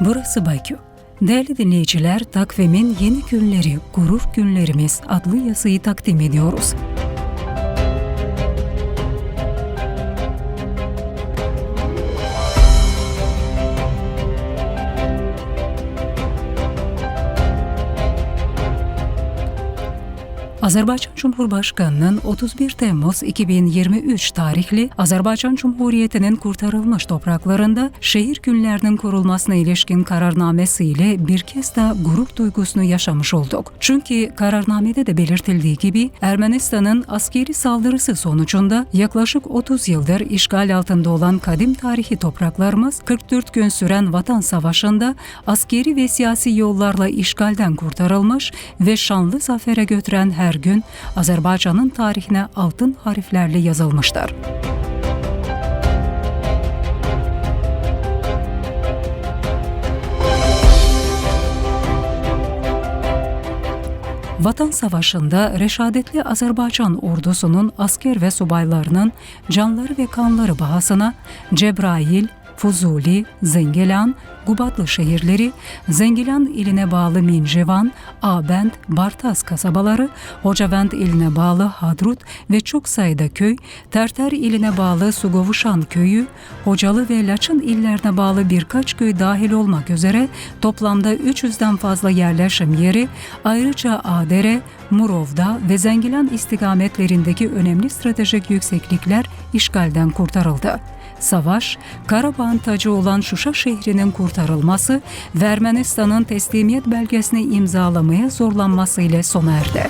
Burası Bakü. Değerli dinleyiciler, takvimin yeni günleri, gurur günlerimiz adlı yazıyı takdim ediyoruz. Azerbaycan Cumhurbaşkanı'nın 31 Temmuz 2023 tarihli Azerbaycan Cumhuriyeti'nin kurtarılmış topraklarında şehir günlerinin kurulmasına ilişkin kararnamesiyle bir kez daha gurur duygusunu yaşamış olduk. Çünkü kararnamede de belirtildiği gibi Ermenistan'ın askeri saldırısı sonucunda yaklaşık 30 yıldır işgal altında olan kadim tarihi topraklarımız 44 gün süren Vatan Savaşı'nda askeri ve siyasi yollarla işgalden kurtarılmış ve şanlı zafere götüren her gün Azerbaycan'ın tarihine altın harflerle yazılmıştır. Vatan Savaşı'nda reşadetli Azerbaycan ordusunun asker ve subaylarının canları ve kanları bahasına Cebrail, Fuzuli, Zengilan, Gubatlı şehirleri, Zengilan iline bağlı Mincevan, Abend, Bartaz kasabaları, Hocavend iline bağlı Hadrut ve çok sayıda köy, Terter iline bağlı Sugovuşan köyü, Hocalı ve Laçın illerine bağlı birkaç köy dahil olmak üzere toplamda 300'den fazla yerleşim yeri, ayrıca Adere, Murov'da ve Zengilan istikametlerindeki önemli stratejik yükseklikler işgalden kurtarıldı. Savaş, Karabağ'ın tacı olan Şuşa şehrinin kurtarılması ve Ermenistan'ın teslimiyet belgesini imzalamaya zorlanması ile sona erdi.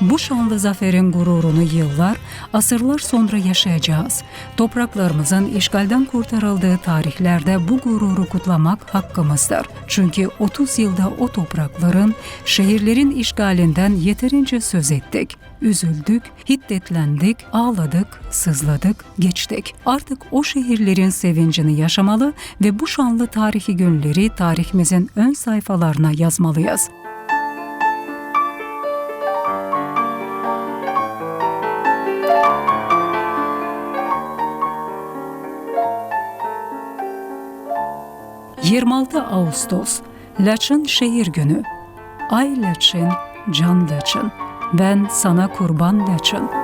Bu şanlı zaferin gururunu yıllar, asırlar sonra yaşayacağız. Topraklarımızın işgalden kurtarıldığı tarihlerde bu gururu kutlamak hakkımızdır. Çünkü 30 yılda o toprakların, şehirlerin işgalinden yeterince söz ettik. Üzüldük, hiddetlendik, ağladık, sızladık, geçtik. Artık o şehirlerin sevincini yaşamalı ve bu şanlı tarihi günleri tarihimizin ön sayfalarına yazmalıyız. ...26 Ağustos, Laçın Şehir Günü. Ay Laçın, can Laçın, ben sana kurban Laçın.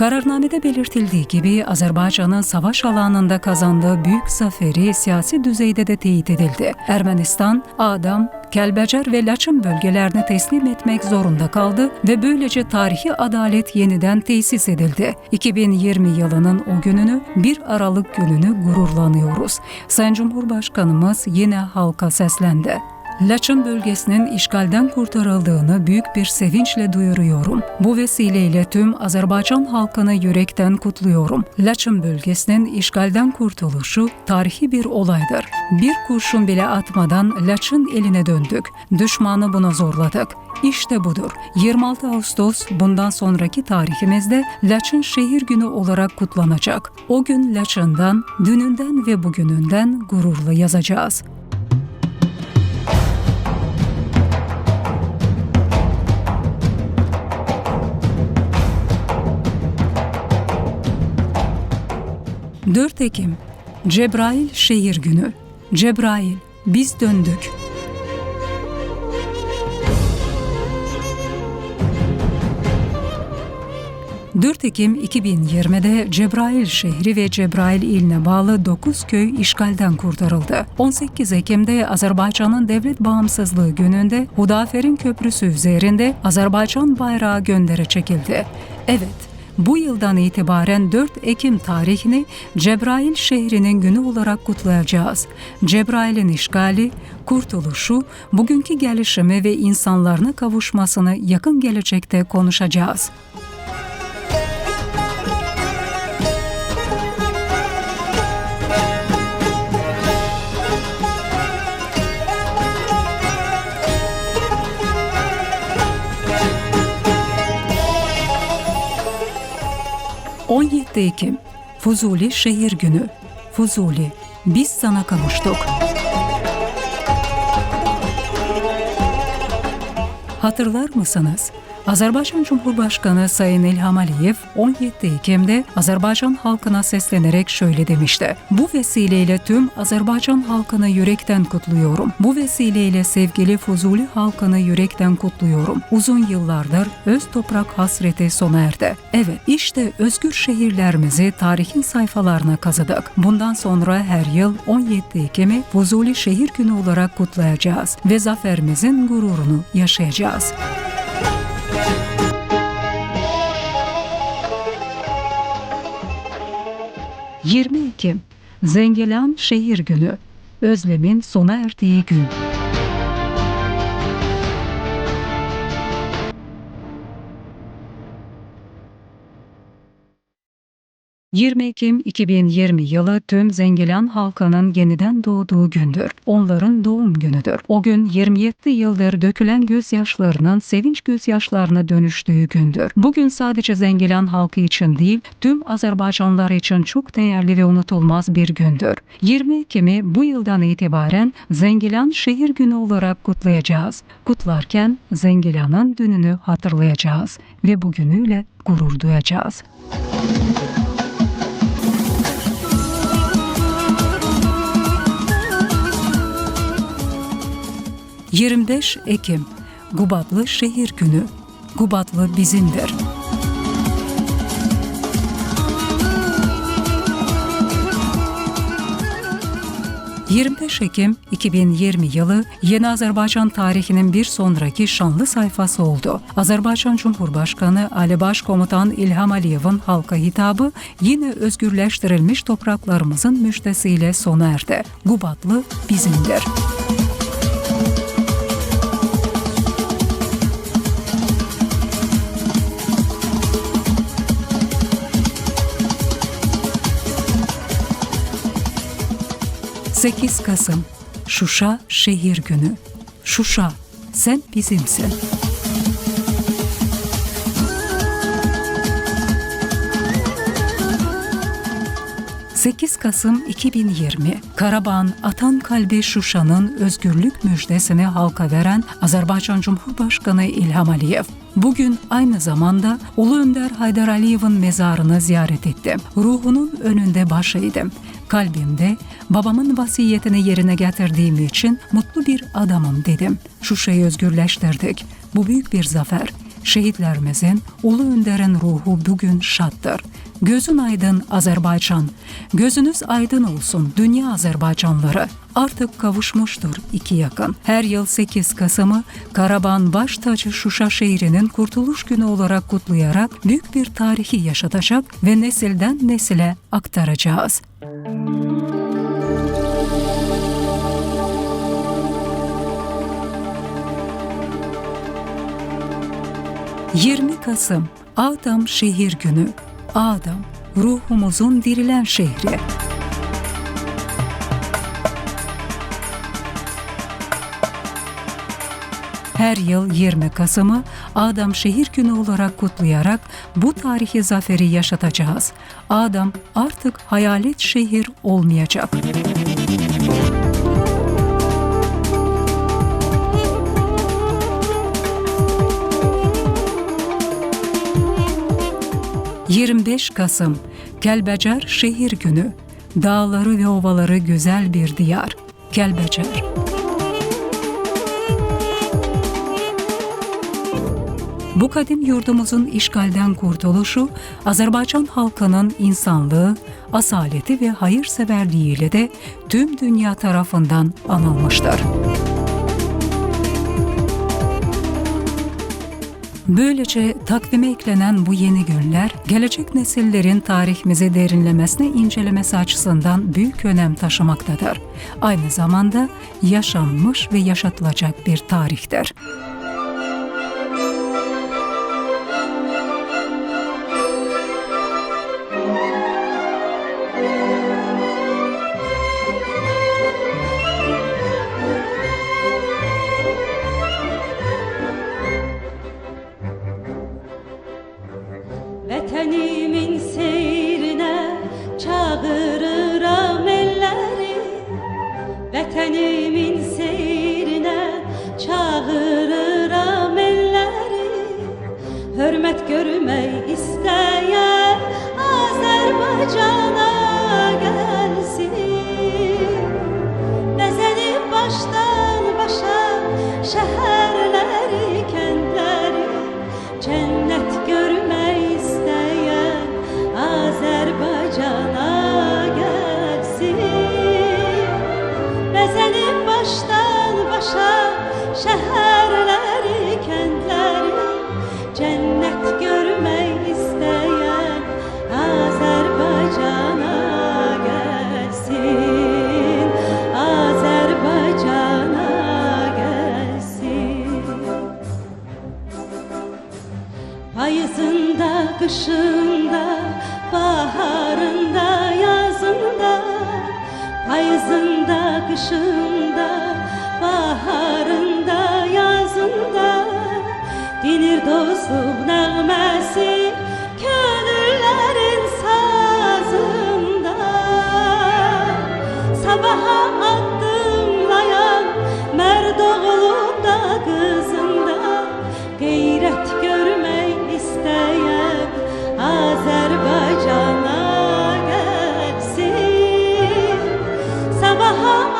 Kararnamede belirtildiği gibi Azerbaycan'ın savaş alanında kazandığı büyük zaferi siyasi düzeyde de teyit edildi. Ermenistan, Adam, Kelbecer ve Laçın bölgelerini teslim etmek zorunda kaldı ve böylece tarihi adalet yeniden tesis edildi. 2020 yılının o gününü 1 Aralık gününü gururlanıyoruz. Sayın Cumhurbaşkanımız yine halka seslendi. Laçın bölgesinin işgalden kurtarıldığını büyük bir sevinçle duyuruyorum. Bu vesileyle tüm Azerbaycan halkını yürekten kutluyorum. Laçın bölgesinin işgalden kurtuluşu tarihi bir olaydır. Bir kurşun bile atmadan Laçın eline döndük. Düşmanı buna zorladık. İşte budur. 26 Ağustos bundan sonraki tarihimizde Laçın Şehir Günü olarak kutlanacak. O gün Laçın'dan, dününden ve bugününden gururla yazacağız. ...4 Ekim Cebrail Şehir Günü Cebrail biz döndük. ...4 Ekim 2020'de Cebrail şehri ve Cebrail iline bağlı 9 köy işgalden kurtarıldı. 18 Ekim'de Azerbaycan'ın devlet bağımsızlığı gününde Hudafer'in köprüsü üzerinde Azerbaycan bayrağı göndere çekildi. Evet, bu yıldan itibaren 4 Ekim tarihini Cebrail şehrinin günü olarak kutlayacağız. Cebrail'in işgali, kurtuluşu, bugünkü gelişimi ve insanlarına kavuşmasını yakın gelecekte konuşacağız. 17 Ekim Fuzuli Şehir Günü Fuzuli Biz Sana Kavuştuk Hatırlar mısınız? Azerbaycan Cumhurbaşkanı Sayın İlham Aliyev 17 Ekim'de Azerbaycan halkına seslenerek şöyle demişti. Bu vesileyle tüm Azerbaycan halkını yürekten kutluyorum. Bu vesileyle sevgili Fuzuli halkını yürekten kutluyorum. Uzun yıllardır öz toprak hasreti sona erdi. Evet işte özgür şehirlerimizi tarihin sayfalarına kazıdık. Bundan sonra her yıl 17 Ekim'i Fuzuli Şehir Günü olarak kutlayacağız ve zaferimizin gururunu yaşayacağız. 20 Ekim Zengilan Şehir Günü Özlemin sona erdiği gün. ...20 Ekim 2020 yılı tüm Zengilan halkının yeniden doğduğu gündür. Onların doğum günüdür. O gün 27 yıldır dökülen gözyaşlarının sevinç gözyaşlarına dönüştüğü gündür. Bugün sadece Zengilan halkı için değil, tüm Azerbaycanlılar için çok değerli ve unutulmaz bir gündür. 20 Ekim'i bu yıldan itibaren Zengilan Şehir Günü olarak kutlayacağız. Kutlarken Zengilan'ın dününü hatırlayacağız ve bugünüyle gurur duyacağız. 25 Ekim Gubatlı Şehir Günü Gubatlı bizimdir. ...25 Ekim 2020 yılı Yeni Azerbaycan tarihinin bir sonraki şanlı sayfası oldu. Azerbaycan Cumhurbaşkanı Ali Başkomutan İlham Aliyev'in halka hitabı yine özgürleştirilmiş topraklarımızın müjdesiyle sona erdi. Gubatlı bizimdir. ...8 Kasım Şuşa Şehir Günü Şuşa sen bizimsin. ...8 Kasım 2020... ...Karabağ'ın atan kalbi Şuşa'nın özgürlük müjdesini halka veren... ...Azerbaycan Cumhurbaşkanı İlham Aliyev... Bugün aynı zamanda Ulu Önder Haydar Aliyev'in mezarını ziyaret ettim. Ruhunun önünde baş eğdim. Kalbimde babamın vasiyetini yerine getirdiğim için mutlu bir adamım dedim. Şuşa'yı özgürleştirdik. Bu büyük bir zafer. Şehitlerimizin, Ulu Önder'in ruhu bugün şattır. Gözün aydın Azerbaycan. Gözünüz aydın olsun dünya Azerbaycanları. Artık kavuşmuştur iki yakın. Her yıl 8 Kasım'ı Karaban baş tacı Şuşa şehrinin kurtuluş günü olarak kutlayarak büyük bir tarihi yaşatacak ve nesilden nesile aktaracağız. 20 Kasım Adam Şehir Günü Adam, ruhumuzun dirilen şehri. Her yıl 20 Kasım'ı Adam Şehir Günü olarak kutlayarak bu tarihi zaferi yaşatacağız. Adam artık hayalet şehir olmayacak. 25 Kasım Kelbecer Şehir Günü Dağları ve ovaları güzel bir diyar. Kelbecer Bu kadim yurdumuzun işgalden kurtuluşu, Azerbaycan halkının insanlığı, asaleti ve hayırseverliğiyle de tüm dünya tarafından anılmıştır. Böylece takvime eklenen bu yeni günler, gelecek nesillerin tarihimizi derinlemesine incelemesi açısından büyük önem taşımaktadır. Aynı zamanda yaşanmış ve yaşatılacak bir tarihtir. Gelir dostum nəğməsi Könüllərin sazında. Sabaha addımlayan Mərd oğlu da qızında Qeyrət görmək istəyən Azərbaycana gəlsin Sabaha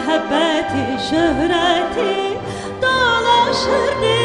محبتي شهرتي dolaşır